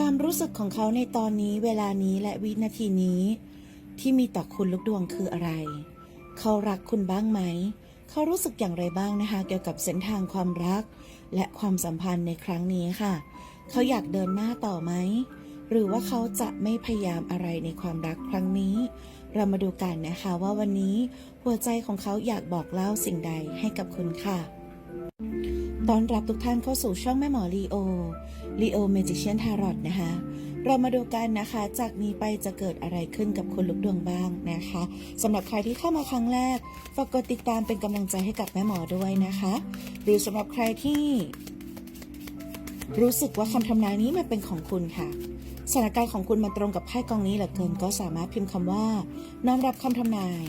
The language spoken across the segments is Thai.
ความรู้สึกของเขาในตอนนี้เวลานี้และวินาทีนี้ ที่มีต่อคุณลูกดวงคืออะไร เขารักคุณบ้างไหม เขารู้สึกอย่างไรบ้างนะคะ เกี่ยวกับเส้นทางความรัก และความสัมพันธ์ในครั้งนี้ค่ะ เขาอยากเดินหน้าต่อไหม หรือว่าเขาจะไม่พยายามอะไรในความรักครั้งนี้ เรามาดูกันนะคะว่าวันนี้หัวใจของเขาอยากบอกเล่าสิ่งใดให้กับคุณค่ะ ต้อนรับทุกท่านเข้าสู่ช่องแม่หมอลีโอลีโอเมจิเชียนทารอตนะคะ เรามาดูกันนะคะ จากนี้ไปจะเกิดอะไรขึ้นกับคุณลูกดวงบ้างนะคะสำหรับใครที่เข้ามาครั้งแรก ฝากกดติดตามเป็นกำลังใจให้กับแม่หมอด้วยนะคะ หรือสำหรับใครที่ รู้สึกว่าคำทำนายนี้มันเป็นของคุณค่ะสถานการณ์ของคุณมันตรงกับไพ่กองนี้เหลือเกิน ก็สามารถพิมพ์คำว่า น้อมรับคำทำนาย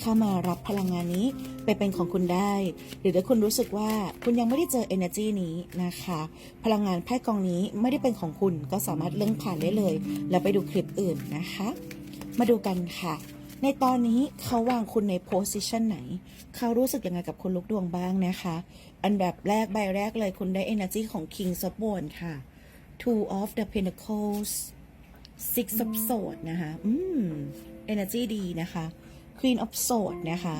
เข้ามารับพลังงานนี้ ไปเป็นของคุณได้ หรือถ้าคุณรู้สึกว่าคุณยังไม่ได้เจอ energy นี้นะคะ พลังงานไพ่กองนี้ไม่ได้เป็นของคุณก็สามารถเลื่อนผ่านได้เลย แล้วไปดูคลิปอื่นนะคะ มาดูกันค่ะ ในตอนนี้เขาวางคุณใน position ไหน เขารู้สึกยังไงกับคุณลูกดวงบ้างนะคะ อันดับแรกใบแรกเลยคุณได้ energy ของ King of Wands ค่ะ Two of the Pentacles Six of Swords นะคะ อืม energy ดีนะคะ Queen of Swords นะคะ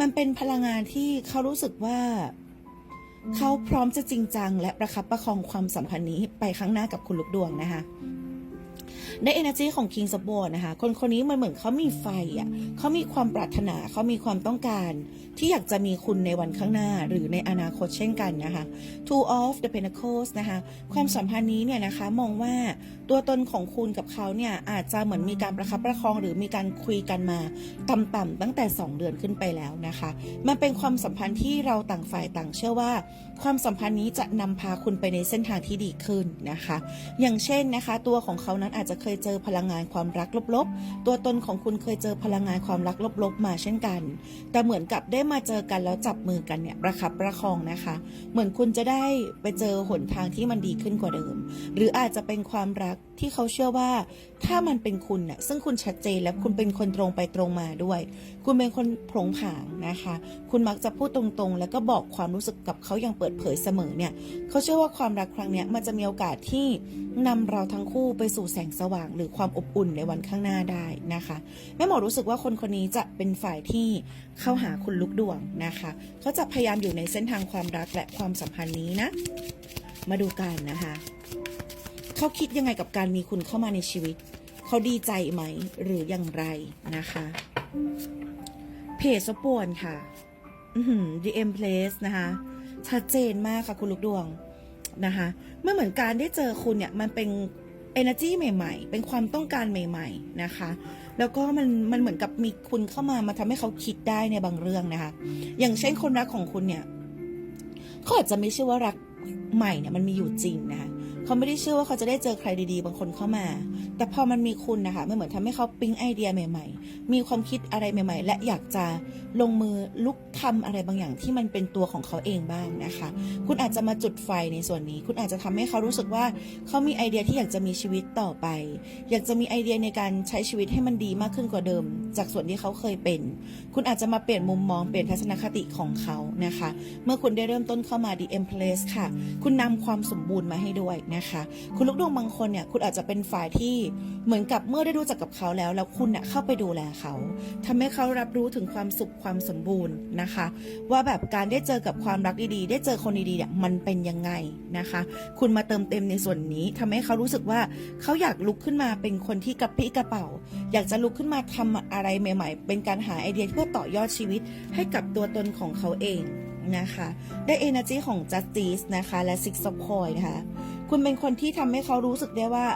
มันเป็นพลังงานที่เขารู้สึกว่า เขาพร้อมจะจริงจัง และประคับประคองความสัมพันธ์นี้ไปข้างหน้ากับคุณลูกดวงนะคะ ได้ energy ของ King of Wands นะคะ คนคนนี้มันเหมือนเขามีไฟอะเขามีความปรารถนาเขามีความต้องการ ที่อยากจะมีคุณในวันข้างหน้าหรือในอนาคตเช่นกันนะคะ Two of the Pentacles นะคะ ความสัมพันธ์นี้เนี่ยนะคะมองว่าตัวตนของคุณกับเขาเนี่ยอาจจะเหมือนมีการประคับประคอง หรือมีการคุยกันมาต่ำๆตั้งแต่ 2 เดือนขึ้นไปแล้วนะคะ มันเป็นความสัมพันธ์ที่เราต่างฝ่ายต่างเชื่อว่า ความสัมพันธ์นี้จะนำพาคุณไปในเส้นทางที่ดีขึ้นนะคะ อย่างเช่นนะคะ ตัวของเขานั้นอาจจะเคยเจอพลังงานความรักลบๆ ตัวตนของคุณเคยเจอพลังงานความรักลบๆ มาเช่นกัน แต่เหมือนกับได้มาเจอกันแล้วจับมือกันเนี่ยประคับประคองนะคะ เหมือนคุณจะได้ไปเจอหนทางที่มันดีขึ้นกว่าเดิม หรืออาจจะเป็นความรักที่เขาเชื่อว่า ถ้ามันเป็นคุณน่ะซึ่งคุณชัดเจนและคุณเป็นคนตรงไปตรงมาด้วย คุณเป็นคนผงผางนะคะ คุณมักจะพูดตรงๆ แล้วก็บอกความรู้สึกกับเขาอย่างเปิดเผยเสมอเนี่ยเขาเชื่อว่าความรักครั้งนี้มันจะมีโอกาสที่นำเราทั้งคู่ไปสู่แสงสว่างหรือความอบอุ่นในวันข้างหน้าได้นะคะแม่หมอรู้สึกว่าคนคนนี้จะเป็นฝ่ายที่เข้าหาคุณลูกดวงนะคะเขาจะพยายามอยู่ในเส้นทางความรักและความสัมพันธ์นี้นะ มาดูกันนะคะเขาคิดยังไงกับการมีคุณเข้ามาในชีวิตเขาดีใจไหมหรืออย่างไรนะคะเพจสปวนค่ะอือหือ DM Place นะคะชัดเจนมากค่ะคุณลูกดวงนะคะเมื่อเหมือนการได้เจอคุณเนี่ยมันเป็น energy ใหม่ ๆ เป็นความต้องการใหม่ ๆนะคะ แล้วก็มันมันเหมือนกับมีคุณเข้ามามาทำให้เขาคิดได้ในบางเรื่องนะคะ อย่างเช่นคนรักของคุณเนี่ยเขาอาจจะไม่เชื่อว่ารักใหม่เนี่ยมันมีอยู่จริงนะคะ เขาไม่ได้เชื่อว่าเขาจะได้เจอใครดีๆ บางคนเข้ามา แต่พอมันมีคุณนะคะมันเหมือนทำให้เขาปิ๊งไอเดียใหม่ ๆ มีความคิดอะไรใหม่ ๆ และอยากจะลงมือลุกทำอะไรบางอย่างที่มันเป็นตัวของเขาเองบ้างนะคะ คุณอาจจะมาจุดไฟในส่วนนี้ คุณอาจจะทำให้เขารู้สึกว่าเขามีไอเดียที่อยากจะมีชีวิตต่อไป อยากจะมีไอเดียในการใช้ชีวิตให้มันดีมากขึ้นกว่าเดิม จากส่วนที่เขาเคยเป็น คุณอาจจะมาเปลี่ยนมุมมองเปลี่ยนทัศนคติของเขานะคะ เมื่อคุณได้เริ่มต้นเข้ามา DM Place ค่ะ คุณนำความสมบูรณ์มาให้ด้วยนะคะ คุณลูกดวงบางคนเนี่ยคุณอาจจะเป็นฝ่ายที่เหมือนกับเมื่อได้รู้จักกับเขาแล้ว แล้วคุณเนี่ยเข้าไปดูแลเขาทำให้เขารับรู้ถึงความสุขความสมบูรณ์นะคะ ว่าแบบการได้เจอกับความรักดีๆ ได้เจอคนดีๆเนี่ยมันเป็นยังไงนะคะ คุณมาเติมเต็มในส่วนนี้ทำให้เขารู้สึกว่าเขาอยากลุกขึ้นมาเป็นคนที่กระปี้กระเป๋า อยากจะลุกขึ้นมาทำอะไรใหม่ ๆ เป็นการหาไอเดียเพื่อต่อยอดชีวิตให้กับตัวตนของเขาเองนะคะ ได้ energy ของ justice นะคะ และ six of coin นะคะ คุณเป็นคนที่ทำให้เขารู้สึกได้ว่า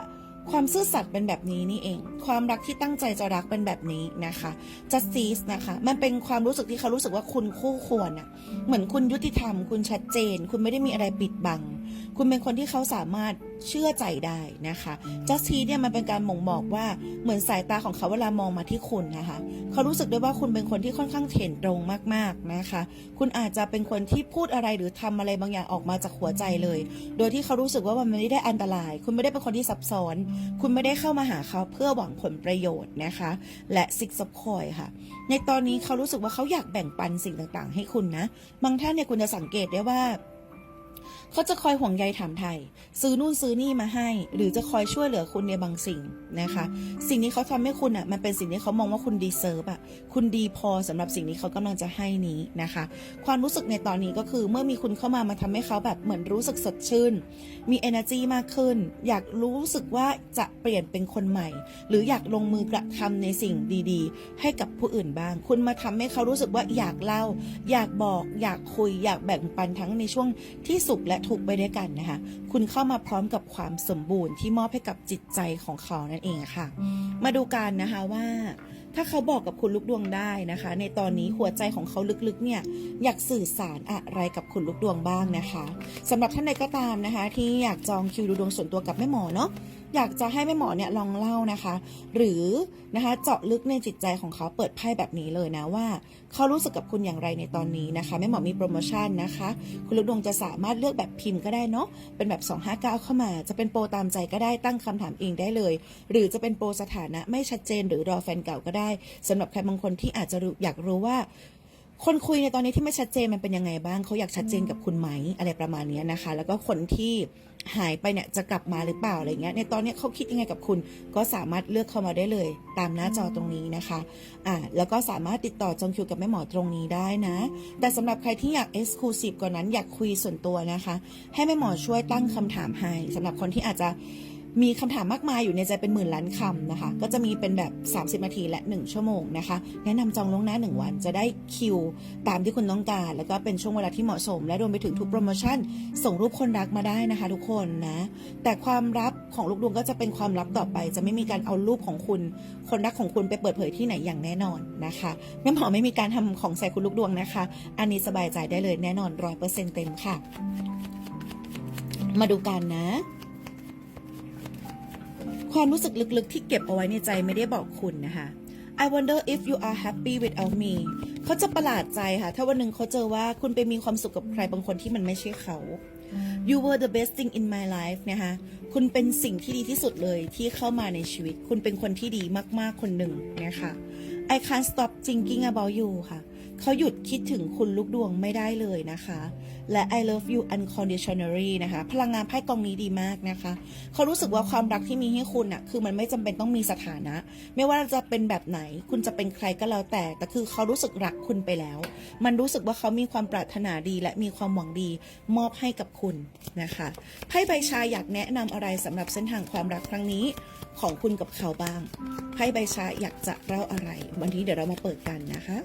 ความซื่อสัตย์เป็นแบบนี้นี่เอง ความรักที่ตั้งใจจะรักเป็นแบบนี้นะคะ justice นะคะ มันเป็นความรู้สึกที่เขารู้สึกว่าคุณคู่ควรอะเหมือนคุณยุติธรรม คุณชัดเจน คุณไม่ได้มีอะไรปิดบัง คุณเป็นคนที่เขาสามารถเชื่อใจได้นะคะ justice เนี่ยมันเป็นการบ่งบอกว่าเหมือนสายตาของเขาเวลามองมาที่คุณนะคะเขารู้สึกได้ว่าคุณเป็นคนที่ค่อนข้างเห็นตรงมากๆนะคะ คุณอาจจะเป็นคนที่พูดอะไรหรือทำอะไรบางอย่างออกมาจากหัวใจเลย โดยที่เขารู้สึกว่ามันไม่ได้อันตราย คุณไม่ได้เป็นคนที่ซับซ้อน คุณไม่ได้เข้ามาหาเขาเพื่อหวังผลประโยชน์นะคะ และซิกซับคอยค่ะ ในตอนนี้เขารู้สึกว่าเขาอยากแบ่งปันสิ่งต่างๆ ให้คุณนะบางท่านเนี่ยคุณจะสังเกตได้ว่า เขาจะคอยห่วงใยถามไทย ซื้อนู่นซื้อนี่มาให้ หรือจะคอยช่วยเหลือคุณในบางสิ่งนะคะ สิ่งนี้เขาทำให้คุณอะมันเป็นสิ่งที่เขามองว่าคุณดีเซิร์ฟอะคุณดีพอสำหรับสิ่งที่เขากำลังจะให้นี้นะคะ ความรู้สึกในตอนนี้ก็คือเมื่อมีคุณเข้ามามาทำให้เขาแบบเหมือนรู้สึกสดชื่น มี energy มากขึ้น อยากรู้สึกว่าจะเปลี่ยนเป็นคนใหม่ หรืออยากลงมือกระทำในสิ่งดีๆ ให้กับผู้อื่นบ้าง คุณมาทำให้เขารู้สึกว่าอยากเล่า อยากบอก อยากคุย อยากแบ่งปันทั้งในช่วงที่สุขและทุกข์ไปด้วยกันนะคะ คุณเข้ามาพร้อมกับความสมบูรณ์ที่มอบให้กับจิตใจของเขานั่นเองค่ะ มาดูกันนะคะว่า ถ้าเขาบอกกับคุณลูกดวงได้นะคะ ในตอนนี้หัวใจของเขาลึกๆเนี่ยอยากสื่อสารอะไรกับคุณลูกดวงบ้างนะคะสำหรับท่านใดก็ตามนะคะ ที่อยากจองคิวดูดวงส่วนตัวกับแม่หมอเนาะอยากจะให้แม่หมอเนี่ยลองเล่านะคะ หรือนะคะเจาะลึกในจิตใจของเขาเปิดไพ่แบบนี้เลยนะว่า เขารู้สึกกับคุณอย่างไรในตอนนี้นะคะแม่หมอมีโปรโมชั่นนะคะ คุณลูกดวงจะสามารถเลือกแบบพิมพ์ก็ได้เนาะเป็นแบบ 259 เข้ามา จะเป็นโปรตามใจก็ได้ตั้งคำถามเองได้เลย หรือจะเป็นโปรสถานะไม่ชัดเจน หรือรอแฟนเก่าก็ได้สำหรับใครบางคนที่อาจจะอยากรู้ว่า คนคุยในตอนนี้ที่ไม่ชัดเจนมันเป็นยังไงบ้างเขาอยากชัดเจนกับคุณไหมอะไรประมาณนี้นะคะ แล้วก็คนที่หายไปเนี่ยจะกลับมาหรือเปล่าอะไรเงี้ย ในตอนนี้เขาคิดยังไงกับคุณ ก็สามารถเลือกเข้ามาได้เลย ตามหน้าจอตรงนี้นะคะอ่าแล้วก็สามารถติดต่อจองคิวกับแม่หมอตรงนี้ได้นะ แต่สำหรับใครที่อยากเอ็กซ์คลูซีฟกว่านั้นอยากคุยส่วนตัวนะคะ ให้แม่หมอช่วยตั้งคำถามให้สำหรับคนที่อาจจะ มีคำถามมากมายอยู่ในใจเป็นหมื่นล้านคำนะคะ ก็จะมีเป็นแบบ 30 นาทีและ 1 ชั่วโมงนะคะ แนะนำจองล่วงหน้า 1 วันจะได้คิวตามที่คุณต้องการ แล้วก็เป็นช่วงเวลาที่เหมาะสม และรวมไปถึงทุกโปรโมชั่น ส่งรูปคนรักมาได้นะคะ ทุกคนนะ แต่ความลับของลูกดวงก็จะเป็นความลับต่อไป จะไม่มีการเอารูปของคุณ คนรักของคุณไปเปิดเผยที่ไหนอย่างแน่นอนนะคะแม่หมอไม่มีการทำของใส่คุณลูกดวงนะคะ อันนี้สบายใจได้เลยแน่นอนร้อยเปอร์เซ็นต์เต็มค่ะ มาดูกันนะ ความรู้สึกลึกๆ ที่เก็บเอาไว้ในใจไม่ได้บอกคุณนะคะ I wonder if you are happy without me เขาจะประหลาดใจค่ะ ถ้าวันหนึ่งเขาเจอว่าคุณไปมีความสุขกับใครบางคนที่มันไม่ใช่เขา You were the best thing in my life นะคะคุณเป็นสิ่งที่ดีที่สุดเลยที่เข้ามาในชีวิต คุณเป็นคนที่ดีมากๆคนหนึ่งนะคะ I can't stop thinking about you ค่ะ เขาหยุดคิดถึงคุณลูกดวงไม่ได้เลยนะคะ และ I love you unconditionally นะคะ พลังงานไพ่กองนี้ดีมากนะคะ เขารู้สึกว่าความรักที่มีให้คุณอะคือมันไม่จำเป็นต้องมีสถานะ ไม่ว่าจะเป็นแบบไหน คุณจะเป็นใครก็แล้วแต่ แต่คือเขารู้สึกรักคุณไปแล้ว มันรู้สึกว่าเขามีความปรารถนาดีและมีความหวังดีมอบให้กับคุณนะคะไพ่ใบชาอยากแนะนำอะไรสำหรับเส้นทางความรักครั้งนี้ของคุณกับเขาบ้างไพ่ใบชาอยากจะเล่าอะไร วันนี้เดี๋ยวเรามาเปิดกันนะคะ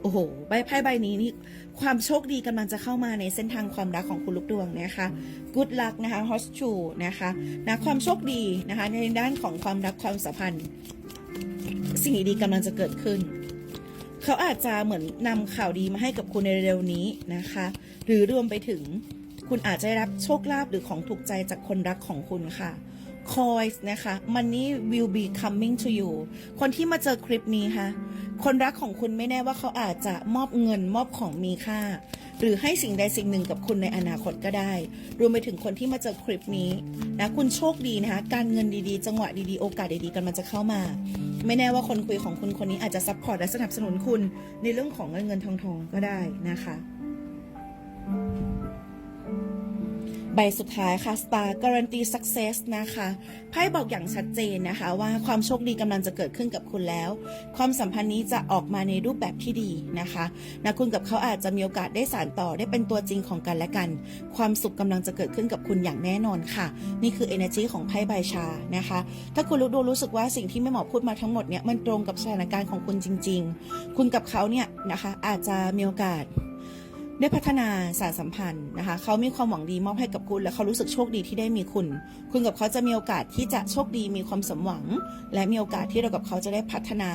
โอ้โห ใบไพ่ใบนี้นี่ความโชคดีกำลังจะเข้ามาในเส้นทางความรักของคุณลูกดวงนะคะ good luck นะคะ h o s t u นะคะนะความโชคดีนะคะในด้านของความรักความสัมพันธ์ สิ่งดีๆกำลังจะเกิดขึ้น เขาอาจจะเหมือนนำข่าวดีมาให้กับคุณในเร็วนี้นะคะ หรือรวมไปถึงคุณอาจจะได้รับโชคลาภหรือของถูกใจจากคนรักของคุณค่ะ c o i s นะคะ Money will be coming to you คนที่มาเจอคลิปนี้ค่ะ คนรักของคุณไม่แน่ว่าเขาอาจจะมอบเงินมอบของมีค่า หรือให้สิ่งใดสิ่งหนึ่งกับคุณในอนาคตก็ได้ รวมไปถึงคนที่มาเจอคลิปนี้นะคุณโชคดีนะคะการเงินดีๆ จังหวะดีๆ โอกาสดีๆกำลังจะเข้ามา ไม่แน่ว่าคนคุยของคุณคนนี้อาจจะซัพพอร์ตและสนับสนุนคุณในเรื่องของเงินเงินทองทองก็ได้นะคะ ใบสุดท้ายค่ะ Star Guarantee Success นะคะไพ่บอกอย่างชัดเจนนะคะ ว่าความโชคดีกำลังจะเกิดขึ้นกับคุณแล้ว ความสัมพันธ์นี้จะออกมาในรูปแบบที่ดีนะคะนะคุณกับเขาอาจจะมีโอกาสได้สานต่อได้เป็นตัวจริงของกันและกัน ความสุขกำลังจะเกิดขึ้นกับคุณอย่างแน่นอนค่ะ นี่คือ energy ของไพ่ใบชานะคะ ถ้าคุณรู้ดูรู้สึกว่าสิ่งที่แม่หมอพูดมาทั้งหมดเนี่ยมันตรงกับสถานการณ์ของคุณจริง ๆ คุณกับเขาเนี่ยนะคะอาจจะมีโอกาส ได้พัฒนาสารสัมพันธ์นะคะเขามีความหวังดีมอบให้กับคุณ และเขารู้สึกโชคดีที่ได้มีคุณ คุณกับเขาจะมีโอกาสที่จะโชคดีมีความสมหวัง และมีโอกาสที่เรากับเขาจะได้พัฒนา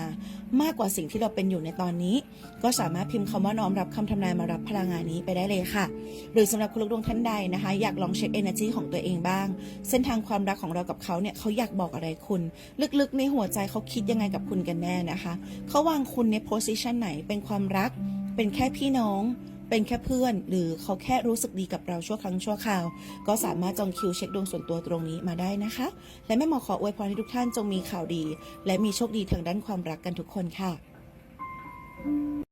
มากกว่าสิ่งที่เราเป็นอยู่ในตอนนี้ ก็สามารถพิมพ์คำว่าน้อมรับคำทำนายมารับพลังงานนี้ไปได้เลยค่ะ หรือสำหรับคุณลูกดวงท่านใดนะคะ อยากลองเช็ค energy ของตัวเองบ้าง เส้นทางความรักของเรากับเขาเนี่ยเขาอยากบอกอะไรคุณ ลึกๆ ในหัวใจเขาคิดยังไงกับคุณกันแน่นะคะเขาวางคุณใน position ไหนเป็นความรัก เป็นแค่พี่น้อง เป็นแค่เพื่อน หรือเขาแค่รู้สึกดีกับเราชั่วครั้งชั่วคราว ก็สามารถจองคิวเช็คดวงส่วนตัวตรงนี้มาได้นะคะ และแม่หมอขออวยพรให้ทุกท่านจงมีข่าวดี และมีโชคดีทางด้านความรักกันทุกคนค่ะ